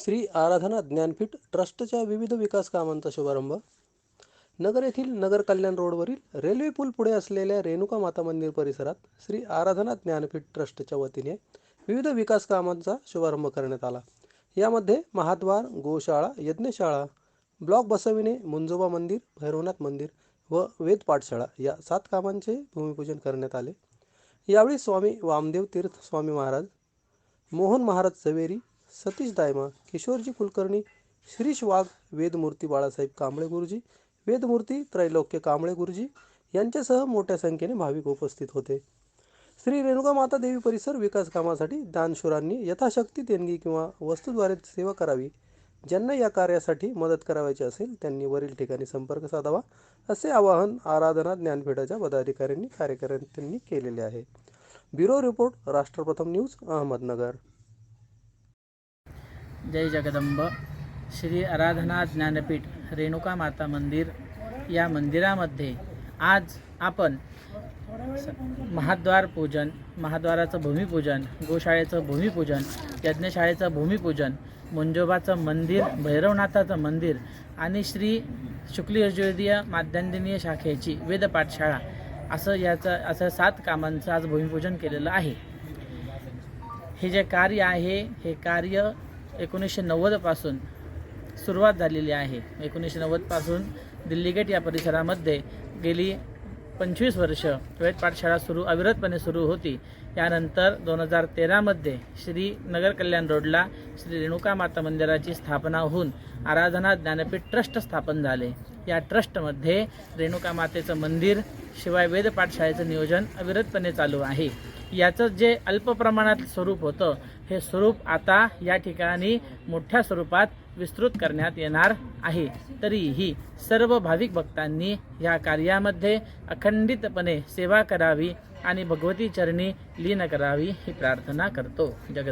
श्री आराधना ज्ञानपीठ ट्रस्टच्या विविध विकास कामांचा शुभारंभ. नगर येथील नगर कल्याण रोडवरील रेल्वे पूल पुढे असलेल्या रेणुका माता मंदिर परिसरात श्री आराधना ज्ञानपीठ ट्रस्टच्या वतीने विविध विकास कामांचा शुभारंभ करण्यात आला. यामध्ये महाद्वार गोशाळा यज्ञशाळा ब्लॉक बसविणे मुंजोबा मंदिर भैरवनाथ मंदिर व वेद पाठशाळा या सात कामांचे भूमिपूजन करण्यात आले. यावेळी स्वामी वामदेव तीर्थ स्वामी महाराज मोहन महाराज झवेरी सतीश दायमा किशोरजी कुलकर्णी शिरीष वाघ वेदमूर्ती बाळासाहेब कांबळे गुरुजी वेदमूर्ती त्रैलोक्य कांबळे गुरुजी यांच्यासह मोठ्या संख्येने भाविक उपस्थित होते. श्री रेणुका माता देवी परिसर विकास कामासाठी दानशुरांनी यथाशक्ती देणगी किंवा वस्तूद्वारे सेवा करावी ज्यांना या कार्यासाठी मदत करावयाची असेल त्यांनी वरील ठिकाणी संपर्क साधावा असे आवाहन आराधना ज्ञानपीठाच्या पदाधिकाऱ्यांनी कार्यकर्त्यांनी केलेले आहे. Bureau report Rashtrapratham news Ahmednagar. जय जगदंब. श्री आराधना ज्ञानपीठ रेणुका माता मंदिर या मंदिरामध्ये आज आपण महाद्वार पूजन महाद्वाराचं भूमिपूजन गोशाळेचं भूमिपूजन यज्ञशाळेचं भूमिपूजन मुंजोबाचं मंदिर भैरवनाथाचं मंदिर आणि श्री शुक्ल यजुर्वेदीय माध्यांदिनीय शाखेची वेदपाठशाळा असं याचं असं सात कामांचं आज भूमिपूजन केलेलं आहे. हे जे कार्य आहे हे कार्य एकोणीसशे नव्वदपासून सुरुवात झालेली आहे. एकोणीसशे नव्वदपासून दिल्ली गेट या परिसरामध्ये गेली पंचवीस वर्ष वेद पाठशाळा सुरू अविरतपणे सुरू होती. यानंतर दोन हजार तेरामध्ये श्री नगर कल्याण रोडला श्री रेणुका माता मंदिराची स्थापना होऊन आराधना ज्ञानपीठ ट्रस्ट स्थापन झाले. या ट्रस्टमध्ये रेणुका मातेचं मंदिर शिवाय वेद पाठशाळेचं नियोजन अविरतपणे चालू आहे. याचं जे अल्प प्रमाणात स्वरूप होतं हे स्वरूप आता या ठिकाणी मोठ्या स्वरूपात विस्तृत करण्यात येणार आहे. तरीही सर्व भाविक भक्तांनी या कार्यामध्ये अखंडितपणे सेवा करावी आणि भगवती चरणी लीन करावी ही प्रार्थना करतो. जगत